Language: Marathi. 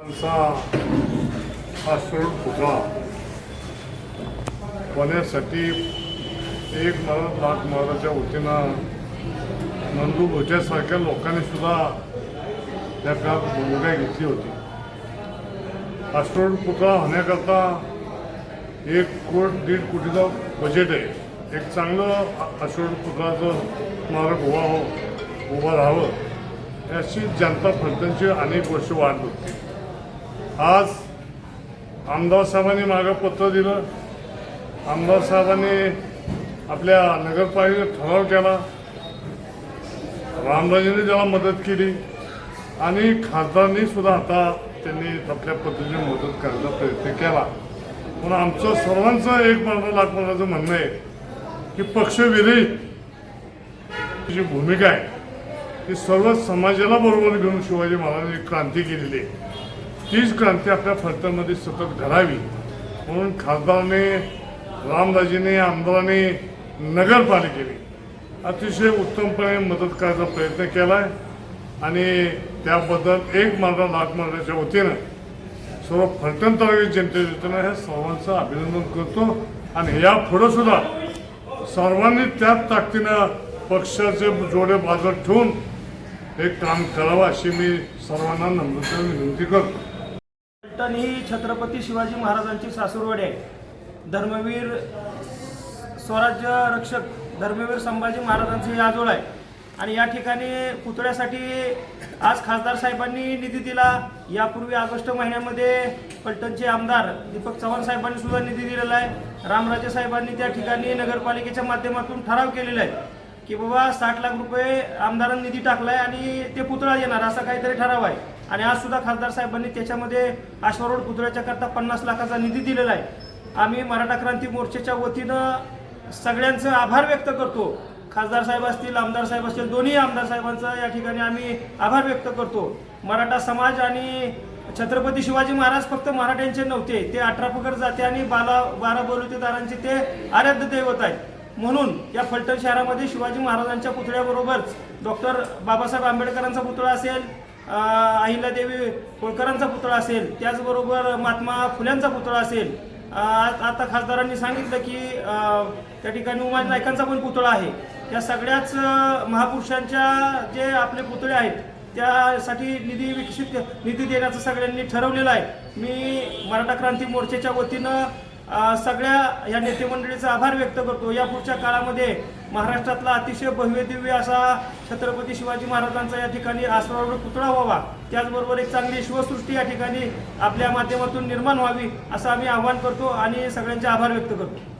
त्यांचा हा सूड पुतळा होण्यासाठी एक महाराज लाख महाराजच्या वतीनं नंदू भोच्यासारख्या लोकांनी सुद्धा त्या काळात भूमिका घेतली होती. हा पुतळा होण्याकरता एक कोट दीड कोटीचं बजेट आहे. एक चांगलं अशोक पुतळाचं स्मारक उभा हो उभं राहावं याची जनता फलटणची अनेक वर्ष वाढ होती आज आमदार साहेबांनी मागं पत्र दिलं. आमदार साहेबांनी आपल्या नगरपालिकेत ठराव केला. रामराजेंनी त्याला मदत केली. आणि खासदारांनी सुद्धा आता त्यांनी आपल्या पद्धतीने मदत करायचा प्रयत्न केला. पण आमचं सर्वांचं एक मला लाख मनाचं म्हणणं आहे की पक्षविरहित जी भूमिका आहे ती सर्व समाजाला बरोबर घेऊन शिवाजी महाराजांनी क्रांती केलेली आहे. तीच क्रांती आपल्या फलटणमध्ये सतत घडावी म्हणून खासदाराने रामराजेने आमदाराने नगरपालिकेने अतिशय उत्तमपणे मदत करायचा प्रयत्न केला आहे आणि त्याबद्दल एक मार्गा लाख मारण्याच्या वतीनं सर्व फलटण तालुक्यात जनतेच्या वतीनं ह्या सर्वांचं अभिनंदन करतो आणि या पुढं सुद्धा सर्वांनी त्याच ताकदीनं पक्षाचे जोडे बाजूला ठेवून हे काम करावं अशी मी सर्वांना नम्रतेने विनंती करतो. पट्टण ही छत्रपती शिवाजी महाराजांची सासूरवाडी आहे. धर्मवीर स्वराज्य रक्षक धर्मवीर संभाजी महाराजांचे हे आजोळ आहे. आणि या ठिकाणी पुतळ्यासाठी आज खासदार साहेबांनी निधी दिला. यापूर्वी ऑगस्ट महिन्यामध्ये पलटणचे आमदार दीपक चव्हाण साहेबांनी सुद्धा निधी दिलेला आहे. रामराजे साहेबांनी त्या ठिकाणी नगरपालिकेच्या माध्यमातून ठराव केलेला आहे की बाबा साठ लाख रुपये आमदारांनी निधी टाकलाय आणि ते पुतळा येणार असा काहीतरी ठराव आहे. आणि आज सुद्धा खासदार साहेबांनी त्याच्यामध्ये आश्वारोड पुतळ्याच्या करता पन्नास लाखाचा निधी दिलेला आहे. आम्ही मराठा क्रांती मोर्चाच्या वतीनं सगळ्यांचं आभार व्यक्त करतो. खासदार साहेब असतील आमदार साहेब असतील दोन्ही आमदार साहेबांचा या ठिकाणी आम्ही आभार व्यक्त करतो. मराठा समाज आणि छत्रपती शिवाजी महाराज फक्त मराठ्यांचे नव्हते ते अठरा पकड जाते आणि बाला बारा बलुतेदारांचे ते आराध्य दैवत आहेत. म्हणून या फलटण शहरामध्ये शिवाजी महाराजांच्या पुतळ्याबरोबरच डॉक्टर बाबासाहेब आंबेडकरांचा पुतळा असेल अहिल्यादेवी होळकरांचा पुतळा असेल त्याचबरोबर महात्मा फुल्यांचा पुतळा असेल. आ- आता खासदारांनी सांगितलं की त्या ठिकाणी उमाजी नायकांचा पण पुतळा आहे. या सगळ्याच महापुरुषांच्या जे आपले पुतळे आहेत त्यासाठी निधी विकसित निधी देण्याचं सगळ्यांनी ठरवलेलं आहे. मी मराठा क्रांती मोर्चाच्या वतीनं सगळ्या या नेते मंडळीचा आभार व्यक्त करतो. या पुढच्या काळामध्ये महाराष्ट्रातला अतिशय भव्य दिव्य असा छत्रपती शिवाजी महाराजांचा या ठिकाणी आसरावर पुतळा व्हावा. त्याचबरोबर एक चांगली शिवसृष्टी या ठिकाणी आपल्या माध्यमातून निर्माण व्हावी असं आम्ही आवाहन करतो आणि सगळ्यांचे आभार व्यक्त करतो.